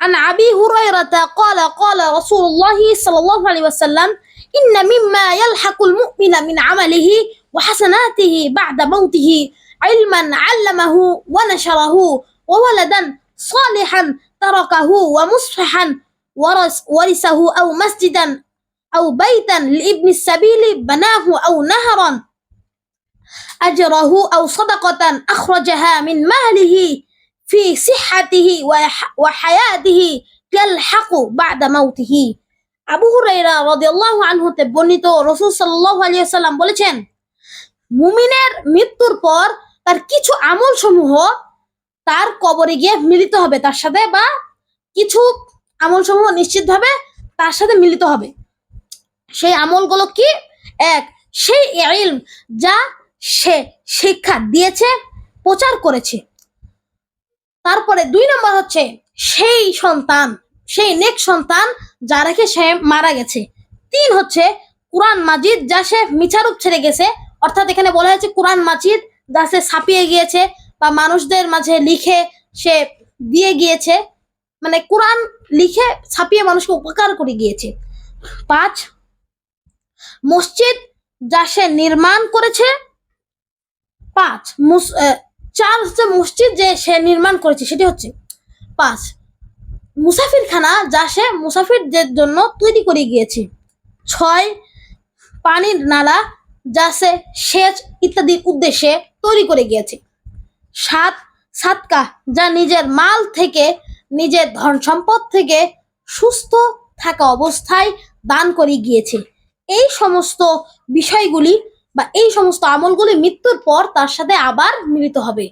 عن أبي هريرة قال قال رسول الله صلى الله عليه وسلم إن مما يلحق المؤمن من عمله وحسناته بعد موته علما علمه ونشره وولدا صالحا تركه ومصفحا ورث ورثه أو مسجدا أو بيتا لابن السبيل بناه أو نهرا أجره أو صدقة أخرجها من ماله في صحته وح- وحياته يلحق بعد موته আবু হুরাইরা রাদিয়াল্লাহু আনহু তে বর্ণিত রাসূল সাল্লাল্লাহু আলাইহি ওয়াসাল্লাম বলেছেন মুমিনের মৃত্যুর পর তার কিছু আমল সমূহ তার কবরে গিয়ে মিলিত হবে তার সাথে বা কিছু আমল সমূহ নিশ্চিতভাবে তার সাথে মিলিত হবে সেই আমলগুলো কি এক সেই ইলম যা সে শিক্ষা দিয়েছে প্রচার করেছে তারপরে দুই নম্বর হচ্ছে সেই সন্তান, সেই নেক সন্তান যা রেখে সে মারা গেছে। তিন হচ্ছে কোরআন মাজিদ যা সে মিছারূপ ছেড়ে গেছে, অর্থাৎ এখানে বলা হয়েছে কোরআন মাজিদ যা সে ছাপিয়ে গিয়েছে বা মানুষদের মাঝে লিখে সে দিয়ে গিয়েছে মানে কোরআন লিখে ছাপিয়ে মানুষকে উপকার করে গিয়েছে। পাঁচ, মসজিদ যা সে নির্মাণ করেছে, পাঁচ চার হচ্ছে মসজিদ যে সে নির্মাণ করেছে, সেটি হচ্ছে পাঁচ। মুসাফিরখানা যা সে মুসাফিরদের জন্য তৈরি করে গিয়েছে। ছয়, পানির নালা যা সে সেচ ইত্যাদির উদ্দেশ্যে তৈরি করে গিয়েছে। সাত, সাতকা যা নিজের মাল থেকে নিজের ধন সম্পদ থেকে সুস্থ থাকা অবস্থায় দান করে গিয়েছে। এই সমস্ত বিষয়গুলি বা এই সমস্ত আমলগুলি মৃত্যুর পর তার সাথে আবার মিলিত হবে।